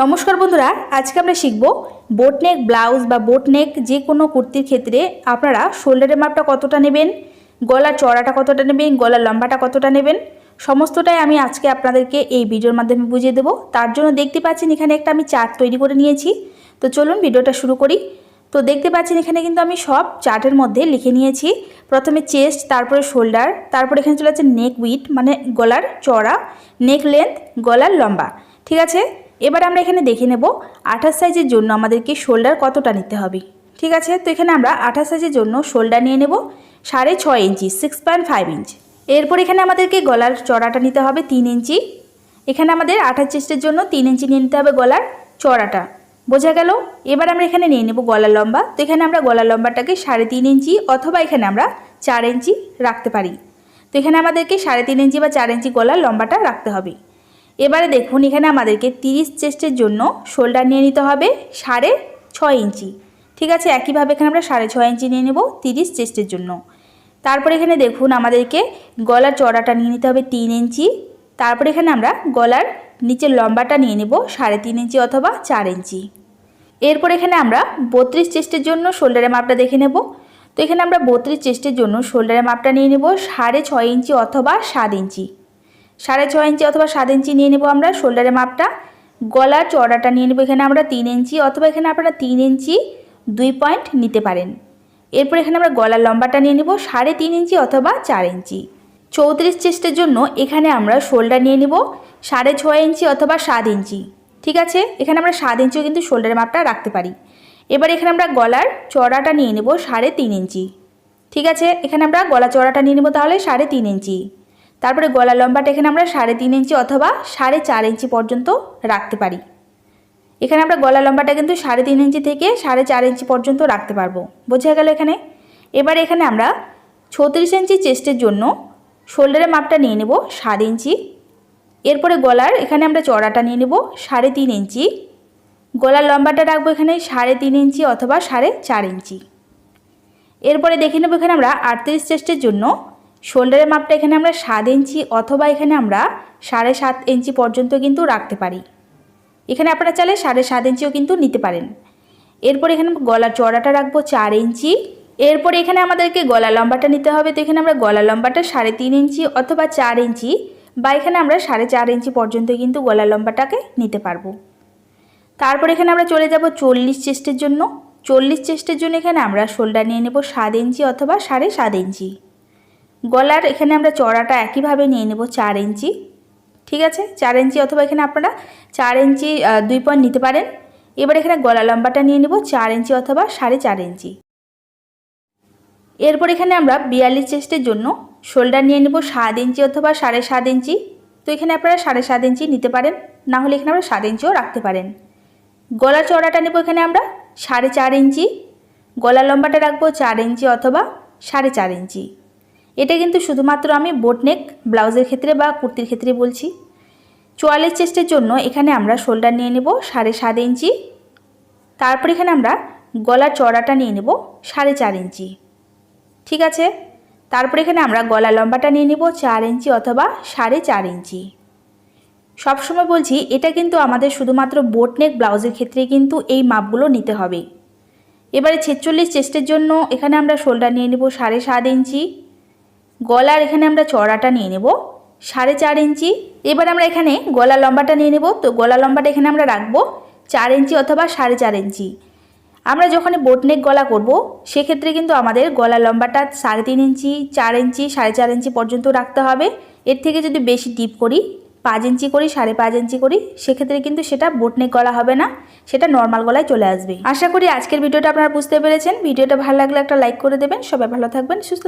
নমস্কার বন্ধুরা, আজকে আমরা শিখব বোটনেক ব্লাউজ বা বোটনেক যে কোনো কুর্তির ক্ষেত্রে আপনারা শোল্ডারের মাপটা কতটা নেবেন, গলার চড়াটা কতটা নেবেন, গলার লম্বাটা কতটা নেবেন, সমস্তটাই আমি আজকে আপনাদেরকে এই ভিডিওর মাধ্যমে বুঝিয়ে দেবো। তার জন্য দেখতে পাচ্ছেন এখানে একটা আমি চার্ট তৈরি করে নিয়েছি। তো চলুন ভিডিওটা শুরু করি। তো দেখতে পাচ্ছেন এখানে কিন্তু আমি সব চার্টের মধ্যে লিখে নিয়েছি। প্রথমে চেস্ট, তারপরে শোল্ডার, তারপরে এখানে চলে যাচ্ছে নেক উইথ মানে গলার চড়া নেক লেন্থ, গলার লম্বা। ঠিক আছে? এবার আমরা এখানে দেখে নেব আঠাশ সাইজের জন্য আমাদেরকে শোল্ডার কতটা নিতে হবে। ঠিক আছে? তো এখানে আমরা আঠাশ সাইজের জন্য শোল্ডার নিয়ে নেব। সাড়ে ছয় ইঞ্চি সিক্স পয়েন্ট ফাইভ ইঞ্চ এরপর এখানে আমাদেরকে গলার চড়াটা নিতে হবে তিন ইঞ্চি। এখানে আমাদের আঠাশ চেস্টের জন্য তিন ইঞ্চি নিয়ে নিতে হবে গলার চড়াটা। বোঝা গেল? এবার আমরা এখানে নিয়ে নেব গলার লম্বা। তো এখানে আমরা গলার লম্বাটাকে সাড়ে তিন ইঞ্চি অথবা এখানে আমরা চার ইঞ্চি রাখতে পারি। তো এখানে আমাদেরকে সাড়ে তিন ইঞ্চি বা চার ইঞ্চি গলার লম্বাটা রাখতে হবে। এবারে দেখুন, এখানে আমাদেরকে তিরিশ চেস্টের জন্য শোল্ডার নিয়ে নিতে হবে সাড়ে ছয় ইঞ্চি। ঠিক আছে, একইভাবে এখানে আমরা সাড়ে ছয় ইঞ্চি নিয়ে নেব তিরিশ চেস্টের জন্য। তারপরে এখানে দেখুন, আমাদেরকে গলার চড়াটা নিয়ে নিতে হবে তিন ইঞ্চি। তারপরে এখানে আমরা গলার নিচের লম্বাটা নিয়ে নেব সাড়ে তিন ইঞ্চি অথবা চার ইঞ্চি। এরপর এখানে আমরা বত্রিশ চেস্টের জন্য শোল্ডারের মাপটা দেখে নেব। তো এখানে আমরা বত্রিশ চেস্টের জন্য শোল্ডারের মাপটা নিয়ে নেব সাড়ে ছয় ইঞ্চি অথবা সাত ইঞ্চি। সাড়ে ছয় ইঞ্চি অথবা সাত ইঞ্চি নিয়ে নেব আমরা শোল্ডারের মাপটা। গলার চড়াটা নিয়ে নেব, এখানে আমরা তিন ইঞ্চি অথবা এখানে আপনারা তিন ইঞ্চি দুই পয়েন্ট নিতে পারেন। এরপর এখানে আমরা গলার লম্বাটা নিয়ে নেব, সাড়ে তিন ইঞ্চি অথবা চার ইঞ্চি। চৌত্রিশ চেস্টের জন্য এখানে আমরা শোল্ডার নিয়ে নেব, সাড়ে ছয় ইঞ্চি অথবা সাত ইঞ্চি। ঠিক আছে? এখানে আমরা সাত ইঞ্চিও কিন্তু শোল্ডারের মাপটা রাখতে পারি। এবার এখানে আমরা গলার চড়াটা নিয়ে নেব, সাড়ে তিন ইঞ্চি। ঠিক আছে? এখানে আমরা গলা চড়াটা নিয়ে নেব তাহলে সাড়ে তিন ইঞ্চি। তারপরে গলা লম্বাটা এখানে আমরা সাড়ে তিন ইঞ্চি অথবা সাড়ে চার ইঞ্চি পর্যন্ত রাখতে পারি। এখানে আমরা গলা লম্বাটা কিন্তু সাড়ে তিন ইঞ্চি থেকে সাড়ে চার ইঞ্চি পর্যন্ত রাখতে পারব। বোঝা গেল এখানে? এবার এখানে আমরা ছত্রিশ ইঞ্চি চেস্টের জন্য শোল্ডারের মাপটা নিয়ে নেব সাত ইঞ্চি। এরপরে গলার এখানে আমরা চড়াটা নিয়ে নেব সাড়ে তিন ইঞ্চি। গলার লম্বাটা রাখব এখানে সাড়ে তিন ইঞ্চি অথবা সাড়ে চার ইঞ্চি। এরপরে দেখে নেব এখানে আমরা আটত্রিশ চেস্টের জন্য শোল্ডারের মাপটা এখানে আমরা সাত ইঞ্চি অথবা এখানে আমরা সাড়ে সাত ইঞ্চি পর্যন্ত কিন্তু রাখতে পারি। এখানে আপনারা চাইলে সাড়ে সাত ইঞ্চিও কিন্তু নিতে পারেন। এরপর এখানে গলার চড়াটা রাখব চার ইঞ্চি। এরপর এখানে আমাদেরকে গলা লম্বাটা নিতে হবে। তো এখানে আমরা গলা লম্বাটা সাড়ে তিন ইঞ্চি অথবা চার ইঞ্চি বা এখানে আমরা সাড়ে চার ইঞ্চি পর্যন্ত কিন্তু গলা লম্বাটাকে নিতে পারব। তারপর এখানে আমরা চলে যাব চল্লিশ চেস্টের জন্য। চল্লিশ চেস্টের জন্য এখানে আমরা শোল্ডার নিয়ে নেব সাত ইঞ্চি অথবা সাড়ে সাত ইঞ্চি। গলার এখানে আমরা চড়াটা একইভাবে নিয়ে নেব চার ইঞ্চি। ঠিক আছে? চার ইঞ্চি অথবা এখানে আপনারা চার ইঞ্চি দুই পয়েন্ট নিতে পারেন। এবার এখানে গলা লম্বাটা নিয়ে নেব চার ইঞ্চি অথবা সাড়ে চার ইঞ্চি। এরপর এখানে আমরা বিয়াল্লিশ চেস্টের জন্য শোল্ডার নিয়ে নেব সাত ইঞ্চি অথবা সাড়ে সাত ইঞ্চি। তো এখানে আপনারা সাড়ে সাত ইঞ্চি নিতে পারেন, না হলে এখানে আমরা সাত ইঞ্চিও রাখতে পারেন। গলা চড়াটা নেব এখানে আমরা সাড়ে চার ইঞ্চি, গলা লম্বাটা রাখব চার ইঞ্চি অথবা সাড়ে চার ইঞ্চি। এটা কিন্তু শুধুমাত্র আমি বোটনেক ব্লাউজের ক্ষেত্রে বা কুর্তির ক্ষেত্রে বলছি। চুয়াল্লিশ চেস্টের জন্য এখানে আমরা শোল্ডার নিয়ে নেব সাড়ে সাত ইঞ্চি। তারপর এখানে আমরা গলার চড়াটা নিয়ে নেব সাড়ে চার ইঞ্চি। ঠিক আছে? তারপর এখানে আমরা গলা লম্বাটা নিয়ে নেব চার ইঞ্চি অথবা সাড়ে চার ইঞ্চি। সবসময় বলছি, এটা কিন্তু আমাদের শুধুমাত্র বোটনেক ব্লাউজের ক্ষেত্রে কিন্তু এই মাপগুলো নিতে হবে। এবারে ছেচল্লিশ চেস্টের জন্য এখানে আমরা শোল্ডার নিয়ে নেব সাড়ে সাত ইঞ্চি। গলার এখানে আমরা চড়াটা নিয়ে নেব সাড়ে চার ইঞ্চি। এবার আমরা এখানে গলা লম্বাটা নিয়ে নেব। তো গলা লম্বাটা এখানে আমরা রাখব চার ইঞ্চি অথবা সাড়ে চার ইঞ্চি। আমরা যখন বোটনেক গলা করব, সেক্ষেত্রে কিন্তু আমাদের গলা লম্বাটা সাড়ে তিন ইঞ্চি, চার ইঞ্চি, সাড়ে চার ইঞ্চি পর্যন্ত রাখতে হবে। এর থেকে যদি বেশি ডিপ করি, পাঁচ ইঞ্চি করি, সাড়ে পাঁচ ইঞ্চি করি, সেক্ষেত্রে কিন্তু সেটা বোটনেক গলা হবে না, সেটা নর্মাল গলায় চলে আসবে। আশা করি আজকের ভিডিওটা আপনারা বুঝতে পেরেছেন। ভিডিওটা ভালো লাগলে একটা লাইক করে দেবেন। সবাই ভালো থাকবেন, সুস্থ